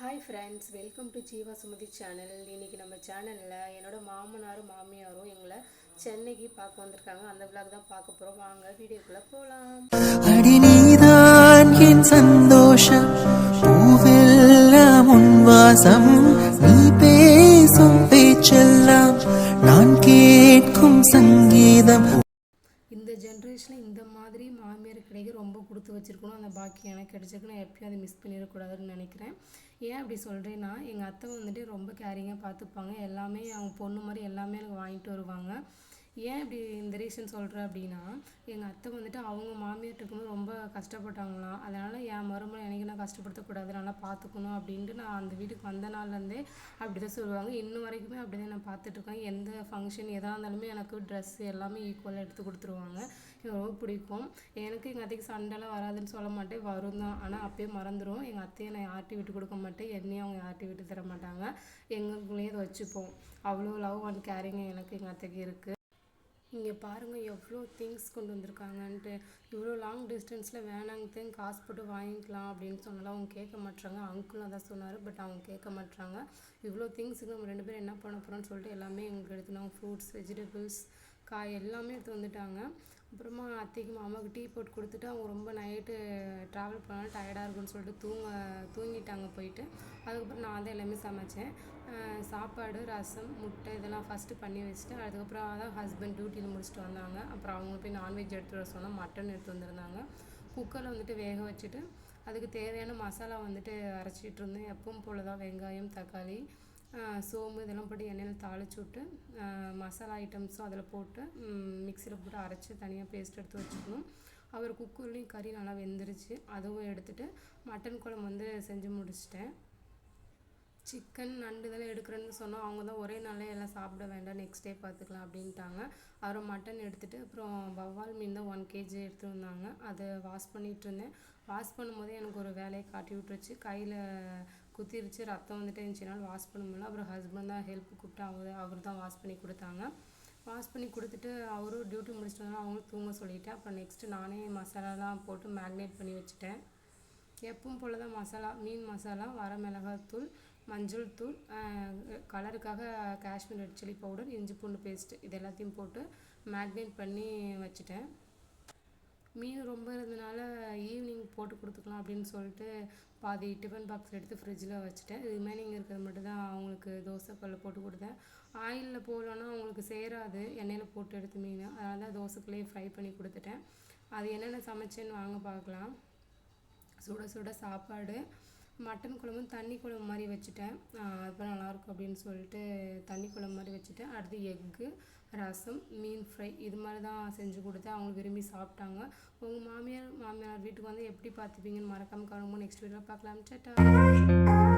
Hi friends welcome to Jeeva Sumathi channel இன்னைக்கு நம்ம சேனலில் என்னோட மாமனாரும் மாமியாரும் எங்களை சென்னைக்கு பார்க்க வந்திருக்காங்க. அந்த விளாக் தான் பார்க்க போகிறோம் வாங்க வீடியோக்குள்ளே போகலாம் அடி நீதான் என் சந்தோஷம். பூவெல்லாம் உன் வாசம். நீ பே இந்த இந்த மாதிரி மாமியார் கிடைக்க ரொம்ப கொடுத்து வச்சிருக்கணும். அந்த பாக்கி எனக்கு கிடைச்சிருக்கு நான் எப்பயும் அதை மிஸ் பண்ணிடக்கூடாதுன்னு நினைக்கிறேன். ஏன் அப்படி சொல்கிறேன்னா எங்கள் அத்தை வந்துட்டு ரொம்ப கேரிங்காக பார்த்துப்பாங்க. எல்லாமே அவங்க பொண்ணு மாதிரி எல்லாமே எனக்கு வாங்கிட்டு வருவாங்க. ஏன் இப்படி இந்த ரீசன் சொல்கிறேன் அப்படின்னா எங்கள் அத்தை வந்துட்டு அவங்க மாமியார் இருக்கும்போது ரொம்ப கஷ்டப்பட்டாங்களாம். அதனால் என் மருமகளை எனக்கு நான் கஷ்டப்படுத்தக்கூடாது நல்லா பார்த்துக்கணும் அப்படின்ட்டு நான் அந்த வீட்டுக்கு வந்த நாள்லேருந்தே அப்படி தான் சொல்லுவாங்க. இன்னும் வரைக்குமே அப்படி தான் நான் பார்த்துட்ருக்கேன் எந்த ஃபங்க்ஷன் எதாக இருந்தாலுமே எனக்கு ட்ரெஸ் எல்லாமே ஈக்குவலாக எடுத்து கொடுத்துருவாங்க. எனக்கு ரொம்ப பிடிக்கும். எனக்கு எங்கள் அத்தைக்கு சண்டைலாம் வராதுன்னு சொல்ல மாட்டேன். வரும் தான். ஆனால் அப்பயே மறந்துடும் எங்கள் அத்தையை நான் யார்ட்டையும் விட்டு கொடுக்க மாட்டேன். என்னையும் அவங்க யார்ட்டையும் விட்டு தர மாட்டாங்க. எங்களுக்குள்ளேயே அதை வச்சுப்போம். அவ்வளோ லவ் அண்ட் கேரிங் எனக்கு எங்கள் அத்தைக்கு இருக்குது இங்கே பாருங்கள் எவ்வளோ திங்ஸ் கொண்டு வந்திருக்காங்கன்ட்டு. இவ்வளோ லாங் டிஸ்டன்ஸில் வேணாங்கத்தையும் காசு போட்டு வாங்கிக்கலாம் அப்படின்னு சொன்னாலும் அவங்க கேட்க மாட்றாங்க. அங்கிளும் அதான் சொன்னார் பட் அவங்க கேட்க மாட்றாங்க. இவ்வளோ திங்ஸுக்கு நம்ம ரெண்டு பேரும் என்ன பண்ண போகிறோம்னு சொல்லிட்டு எல்லாமே எங்களுக்கு எடுத்துனாங்க ஃப்ரூட்ஸ் வெஜிடபிள்ஸ் காய் எல்லாமே எடுத்து வந்துட்டாங்க. அப்புறமா அத்தைக்கு மாமாவுக்கு டீ போட்டு கொடுத்துட்டு அவங்க ரொம்ப நைட்டு ட்ராவல் பண்ணாலும் டயர்டாக இருக்குன்னு சொல்லிட்டு தூங்க தூங்கிட்டாங்க போயிட்டு. அதுக்கப்புறம் நான் தான் எல்லாமே சமைச்சேன். சாப்பாடு ரசம் முட்டை இதெல்லாம் ஃபஸ்ட்டு பண்ணி வச்சுட்டு அதுக்கப்புறம் தான் ஹஸ்பண்ட் டியூட்டியில் முடிச்சுட்டு வந்தாங்க. அப்புறம் அவங்க போய் நான்வெஜ் எடுத்துகிட்டு வர சொன்னால் மட்டன் எடுத்து வந்திருந்தாங்க. குக்கரில் வந்துட்டு வேக வச்சுட்டு அதுக்கு தேவையான மசாலா வந்துட்டு அரைச்சிட்டு இருந்தேன். எப்பவும் போல தான் வெங்காயம் தக்காளி சோம்பு இதெல்லாம் போட்டு எண்ணெயில் தாளிச்சு விட்டு மசாலா ஐட்டம்ஸும் அதில் போட்டு மிக்சியில் போட்டு அரைச்சி தனியாக பேஸ்ட் எடுத்து வச்சுக்கணும். அப்புறம் குக்கர்லேயும் கறி நல்லா வெந்துருச்சு. அதுவும் எடுத்துகிட்டு மட்டன் குழம்பு வந்து செஞ்சு முடிச்சிட்டேன். சிக்கன் நண்டு இதெல்லாம் எடுக்கிறேன்னு சொன்னோம் அவங்க தான் ஒரே நாளில் எல்லாம் சாப்பிட வேண்டாம் நெக்ஸ்ட் டே பார்த்துக்கலாம் அப்படின்ட்டாங்க. அப்புறம் மட்டன் எடுத்துகிட்டு அப்புறம் வவ்வால் மீன் தான் ஒன் கேஜி எடுத்து வந்தாங்க. அதை வாஷ் பண்ணிகிட்டு இருந்தேன். வாஷ் பண்ணும்போதே எனக்கு ஒரு வேலையை காட்டி விட்டுருச்சு. கையில் குத்திருச்சு ரத்தம் வந்துட்டு இருந்துச்சுனால வாஷ் பண்ண முடியல. அப்புறம் ஹஸ்பண்ட் தான் ஹெல்ப் கூப்பிட்டு அவர் அவர் தான் வாஷ் பண்ணி கொடுத்தாங்க. வாஷ் பண்ணி கொடுத்துட்டு அவரும் டியூட்டி முடிச்சுட்டு வந்தாலும் அவங்களும் தூங்க சொல்லிட்டேன். அப்புறம் நெக்ஸ்ட்டு நானே மசாலாலாம் போட்டு மேக்னேட் பண்ணி வச்சுட்டேன். எப்பவும் போல தான் மசாலா மீன் மசாலா வர மிளகாத்தூள் மஞ்சள் தூள் கலருக்காக காஷ்மீர் ரெட் சில்லி பவுடர் இஞ்சி பூண்டு பேஸ்ட்டு இது எல்லாத்தையும் போட்டு மேக்னேட் பண்ணி வச்சுட்டேன். மீன் ரொம்ப இருந்ததுனால ஈவினிங் போட்டு கொடுத்துக்கலாம் அப்படின்னு சொல்லிட்டு பாதி டிஃபன் பாக்ஸ் எடுத்து ஃப்ரிட்ஜில் வச்சுட்டேன். ரிமைனிங் இருக்கிறது மட்டும் தான் அவங்களுக்கு தோசைக்கல்ல போட்டு கொடுத்தேன். ஆயிலில் போடலன்னா அவங்களுக்கு சேராது. எண்ணெயில் போட்டு எடுத்து மீன். அதனால தான் தோசைக்குள்ளேயே ஃப்ரை பண்ணி கொடுத்துட்டேன். அது என்னென்ன சமைச்சேன்னு வாங்க பார்க்கலாம். சுட சுட சாப்பாடு. மட்டன் குழம்பும் தண்ணி குழம்பு மாதிரி வச்சுட்டேன். அப்போ நல்லாயிருக்கும் அப்படின்னு சொல்லிட்டு தண்ணி குழம்பு மாதிரி வச்சுட்டேன். அடுத்து எக்கு ரசம் மீன் ஃப்ரை இது மாதிரி தான் செஞ்சு கொடுத்தேன். அவங்க விரும்பி சாப்பிட்டாங்க. உங்கள் மாமியார் மாமியார் வீட்டுக்கு வந்து எப்படி பார்த்துப்பீங்கன்னு மறக்காமல் கவனமும் நெக்ஸ்ட் வீடியோவில் பார்க்கலாம். சேட்டா